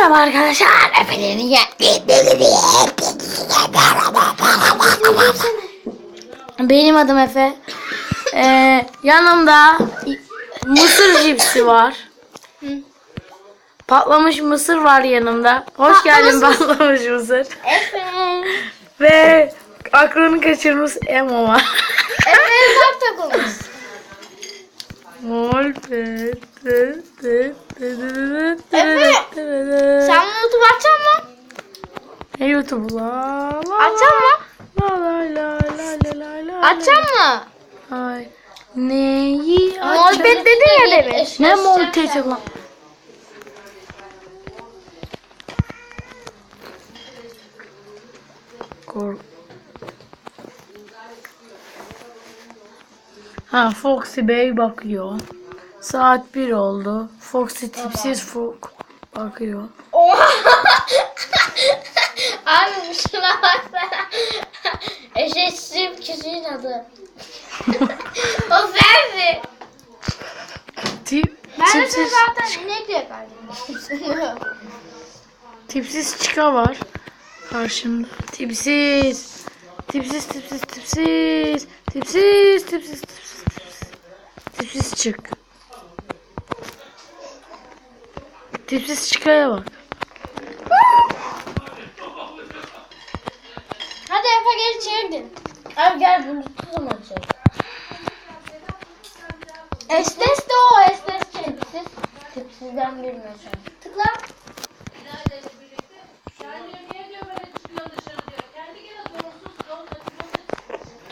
Merhaba arkadaşlar. Efendim ya. Benim adım Efe. Ee, yanımda mısır cipsi var. Patlamış mısır var yanımda. Hoş geldin patlamış mısır. Efe. Ve aklını kaçırmış Emo var. Efe uzak takılmış. Mol te- te- te- te- Efe, te- te- Sen bunu YouTube açacaksın mı? Ne YouTube la la Açacaksın mı? la la la la la la la Açacaksın mı? Ay. Neyi Muhabbet dedin ya demin. Ne muhabbeti lan? Kor Ha Foxy Bey bakıyor. Saat 1 oldu. Foxy tipsiz Fok bakıyor. Oha. Abi şuna baksana. Eşeğim kişinin adı. o sensin. Tip, Ben de tipsiz, zaten inek diye kaldım. tipsiz çıka var. Karşımda. Tipsiz tipsiz tipsiz. Tipsiz tipsiz tipsiz. Tipsiz, tipsiz çık. Tipsiz çıkaya bak. Hadi Efe geri çevirdin. Abi gel bunu tutalım açalım. Estes de o Estes tipsiz. Tipsizden bilmiyorsun. Tıkla.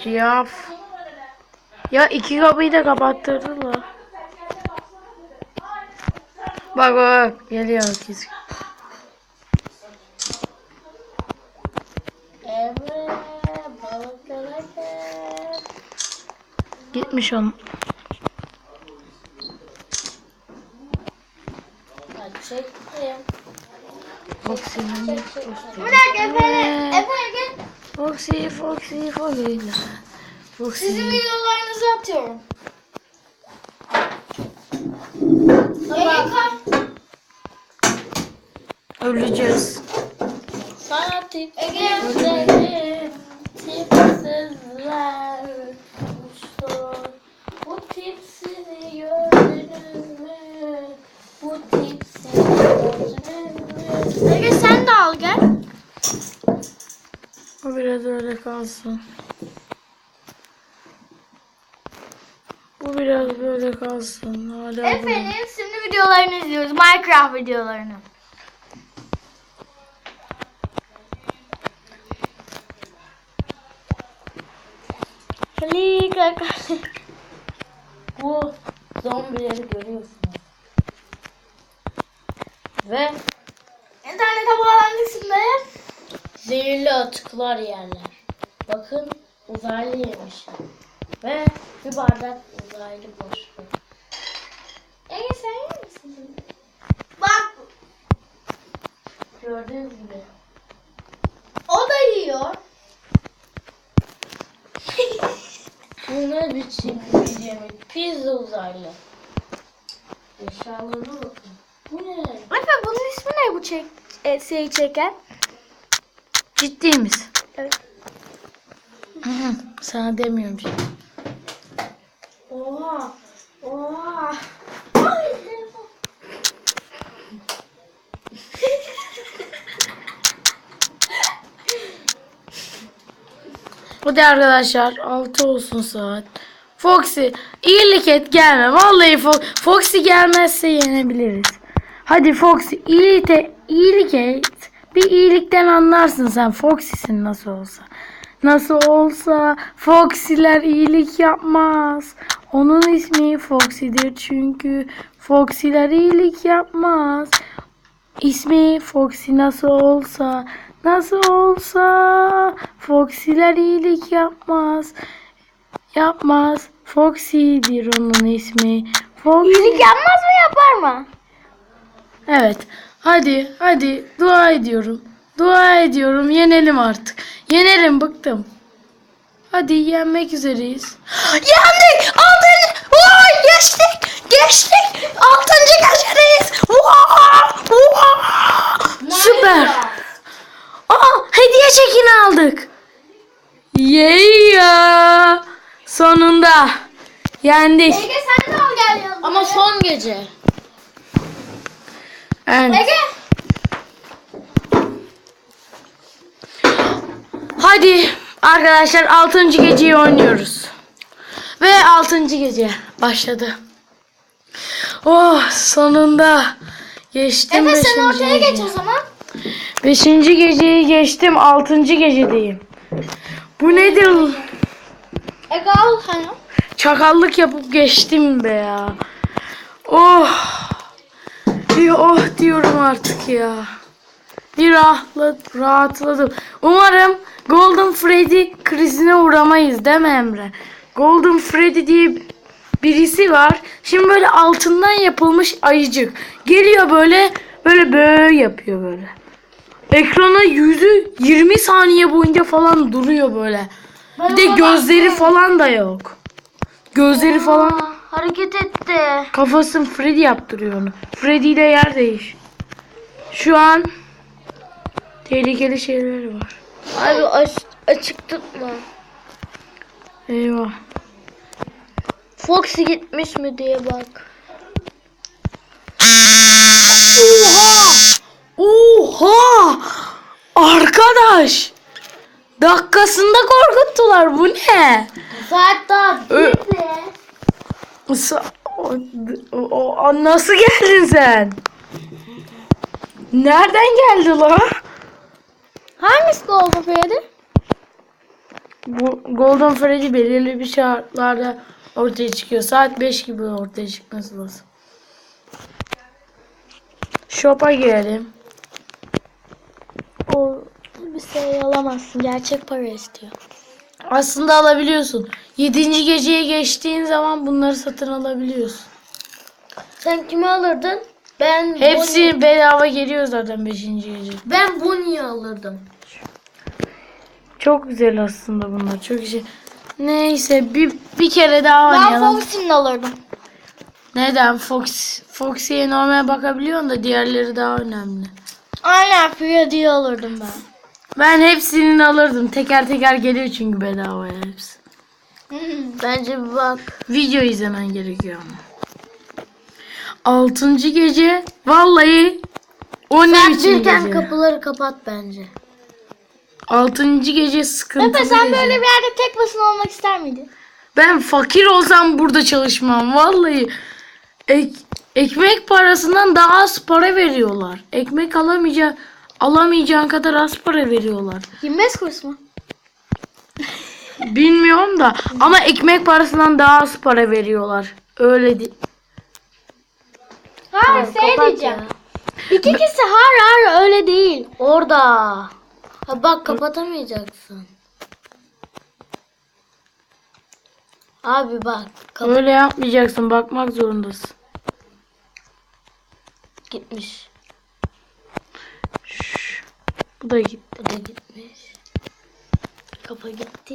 Ciyaf. Ya iki kapıyı da kapattırdılar. Bak bak geliyor herkes. Gitmiş on. Çektim. Foxy'nin Bir dakika Efe. Efe gel. Foxy Foxy Foxy. Foxy. Sizin videolarınızı atıyorum. Öleceğiz. Tipsizler uçtu. Bu tipsizi gördünüz mü? Bu tipsizi gördünüz mü? Ege sen de al gel. O biraz öyle kalsın. Bu biraz böyle kalsın. Hala Efe'nin şimdi videolarını izliyoruz. Minecraft videolarını. Ali kaka. Bu zombileri görüyorsunuz. Ve İnternete bağlandık şimdi. zehirli atıklar yerler. Bakın uzaylı yemişler. Ve bir bardak uzaylı boş ver. Ege sen yer misin? Bak Gördüğünüz gibi. o da yiyor. Bu ne biçim bir yemek? Pizza uzaylı. Eşyalarına bakın. Bu ne? Efe bunun ismi ne bu çek e, şeyi çeken? Ciddi misin? Evet. Sana demiyorum şimdi. Oha. Oha. Hadi arkadaşlar 6 olsun saat. Foxy iyilik et gelme. Vallahi Fo- Foxy gelmezse yenebiliriz. Hadi Foxy iyilik, et, iyilik et. Bir iyilikten anlarsın sen Foxy'sin nasıl olsa. Nasıl olsa Foxy'ler iyilik yapmaz. Onun ismi Foxy'dir çünkü Foxy'ler iyilik yapmaz. İsmi Foxy nasıl olsa nasıl olsa Foxy'ler iyilik yapmaz. Yapmaz. Foxy'dir onun ismi. Foxy. İyilik yapmaz mı yapar mı? Evet. Hadi hadi dua ediyorum. Dua ediyorum yenelim artık. Yenerim bıktım. Hadi yenmek üzereyiz. Yendik! Geçtik. Geçtik. Altıncı köşedeyiz. Wow. Wow. Süper. Aa, hediye çekini aldık. Yeah. Sonunda. Yendik. Ege sen de al gel. Ama son gece. Evet. Ege. Hadi arkadaşlar 6. geceyi oynuyoruz. Ve 6. gece başladı. Oh sonunda geçtim Efe sen 5. ortaya geç o zaman. 5. geceyi geçtim 6. gecedeyim. Bu nedir? Ege al hani. Çakallık yapıp geçtim be ya. Oh. Bir oh diyorum artık ya. Bir rahatla, rahatladım. Umarım Golden Freddy krizine uğramayız değil mi Emre? Golden Freddy diye birisi var. Şimdi böyle altından yapılmış ayıcık. Geliyor böyle böyle böyle yapıyor böyle. Ekrana yüzü 20 saniye boyunca falan duruyor böyle. Bir de gözleri falan da yok. Gözleri falan Hareket etti. kafasını Freddy yaptırıyor onu. Freddy ile yer değiş. Şu an tehlikeli şeyler var. Abi aç, açık tutma. Eyvah. Foxy gitmiş mi diye bak. Oha! Arkadaş! Dakikasında korkuttular. Bu ne? Saat daha Ö- bitti. Sa- o, o- o- nasıl geldin sen? Nereden geldi la? Hangisi Golden Freddy? Bu Golden Freddy belirli bir şartlarda ortaya çıkıyor. Saat 5 gibi ortaya çıkması lazım. Shop'a girelim. O bir şey alamazsın. Gerçek para istiyor. Aslında alabiliyorsun. 7. geceye geçtiğin zaman bunları satın alabiliyorsun. Sen kimi alırdın? Ben Hepsi bedava geliyor zaten 5. gece. Ben Bonnie'yi alırdım. Çok güzel aslında bunlar. Çok iyi. Neyse bir bir kere daha Ben oynayalım. Foxy'ni alırdım. Neden? Fox Foxy'ye normal bakabiliyorsun da diğerleri daha önemli. Aynen Freddy'yi alırdım ben. Ben hepsini alırdım. Teker teker geliyor çünkü bedavaya hepsi. Bence bir bak. Video izlemen gerekiyor ama. Altıncı gece vallahi o ne biçim birken gece? kapıları kapat bence. Altıncı gece sıkıntılı Efe sen böyle bir yerde tek başına olmak ister miydin? Ben fakir olsam burada çalışmam vallahi. Ek- ekmek parasından daha az para veriyorlar. Ekmek alamayacağın alamayacağın kadar az para veriyorlar. 25 kuruş mu? Bilmiyorum da ama ekmek parasından daha az para veriyorlar. Öyle di- Hayır şey diyeceğim. İki kişi har har öyle değil. Orada. Ha bak kapatamayacaksın. Abi bak kap Öyle yapmayacaksın. Bakmak zorundasın. gitmiş. Şşş. Bu da gitti. Bu da gitmiş. Kafa gitti.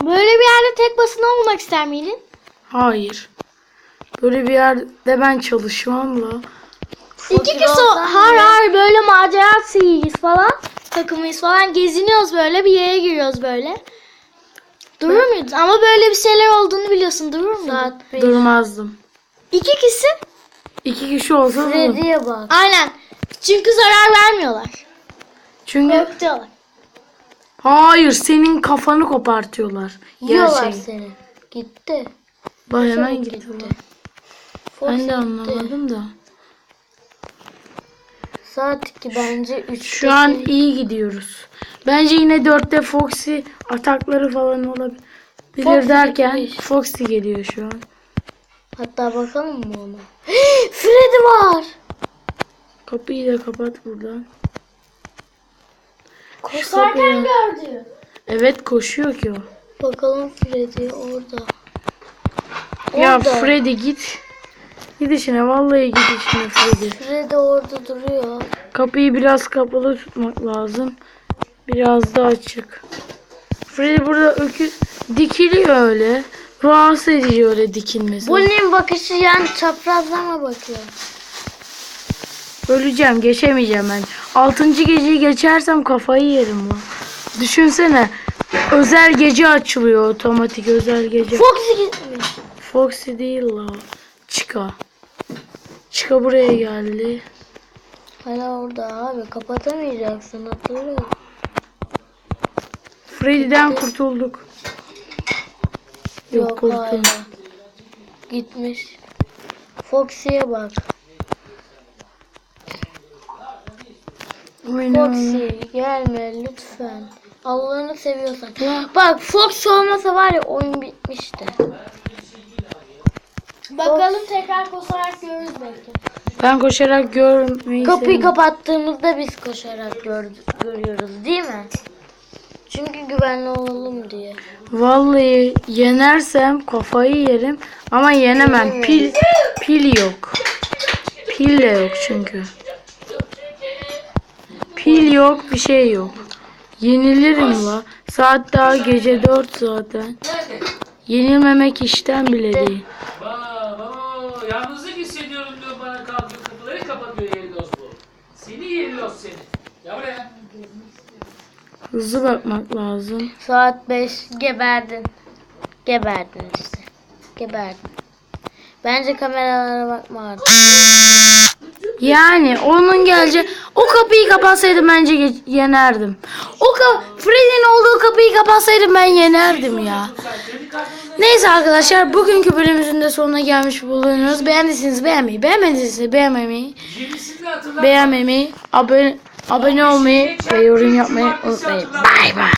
Böyle bir yerde tek başına olmak ister miydin? Hayır. Böyle bir yerde ben çalışmam la. İki kişi har har böyle macera seyiyiz falan. Takımıyız falan geziniyoruz böyle bir yere giriyoruz böyle. Durur muydun? Ama böyle bir şeyler olduğunu biliyorsun. Durur muydun? Saat Durmazdım. İki kişi. İki kişi olsa dururdum. bak. Aynen. Çünkü zarar vermiyorlar. Çünkü Korkutuyorlar. hayır senin kafanı kopartıyorlar. Yiyorlar Gerçek. seni. Gitti. Bak hemen Çabuk gitti. gitti. Ben de anlamadım da. Saat 2 bence 3. Şu an iyi gidiyoruz. Bence yine dörtte Foxy atakları falan olabilir Foxy derken gitmiş. Foxy geliyor şu an. Hatta bakalım mı ona? Freddy var. Kapıyı da kapat buradan. Koşarken gördü. Evet koşuyor ki o. Bakalım Freddy orada. Ya Orada. Freddy git. Git işine vallahi git işine Freddy. Freddy orada duruyor. Kapıyı biraz kapalı tutmak lazım. Biraz da açık. Freddy burada ökü dikiliyor öyle. Rahatsız edici öyle dikilmesi. Bunun bakışı yan çaprazlama bakıyor. Öleceğim geçemeyeceğim ben. Altıncı geceyi geçersem kafayı yerim lan. Düşünsene. Özel gece açılıyor otomatik özel gece. Foxy gitmiş. Foxy değil la. Chica. Chica buraya geldi. Hala orada abi kapatamayacaksın hatırlıyor musun? Freddy'den kurtulduk. Yok, Yok kurtulduk. Gitmiş. Foxy'ye bak. Aynen. Foxy gelme lütfen. Allah'ını seviyorsan. Bak Foxy olmasa var ya oyun bitmişti. Bakalım tekrar koşarak görürüz belki. Ben koşarak görmeyi Kapıyı kapattığımızda biz koşarak gör- görüyoruz değil mi? Çünkü güvenli olalım diye. Vallahi yenersem kafayı yerim ama yenemem. Pil pil yok. Pil de yok çünkü. Pil yok, bir şey yok. Yenilirim la. Saat daha gece 4 zaten. Yenilmemek işten bile değil. Yalnızlık hissediyorum diyor bana kalkıyor kapıları kapatıyor Yelidoz bu. Seni Yelidoz seni. Ya buraya. Hızlı bakmak lazım. Saat 5 geberdin. Geberdin işte. Geberdin. Bence kameralara bakma artık. Yani onun geleceği o kapıyı kapatsaydım bence ge- yenerdim. O ka Freddy'nin olduğu kapıyı kapatsaydım ben yenerdim ya. Neyse arkadaşlar bugünkü bölümümüzün de sonuna gelmiş bulunuyoruz. Beğendiyseniz beğenmeyi, beğenmediyseniz beğenmemeyi, beğenmemeyi, abone, abone olmayı ve yorum yapmayı unutmayın. Bay bay.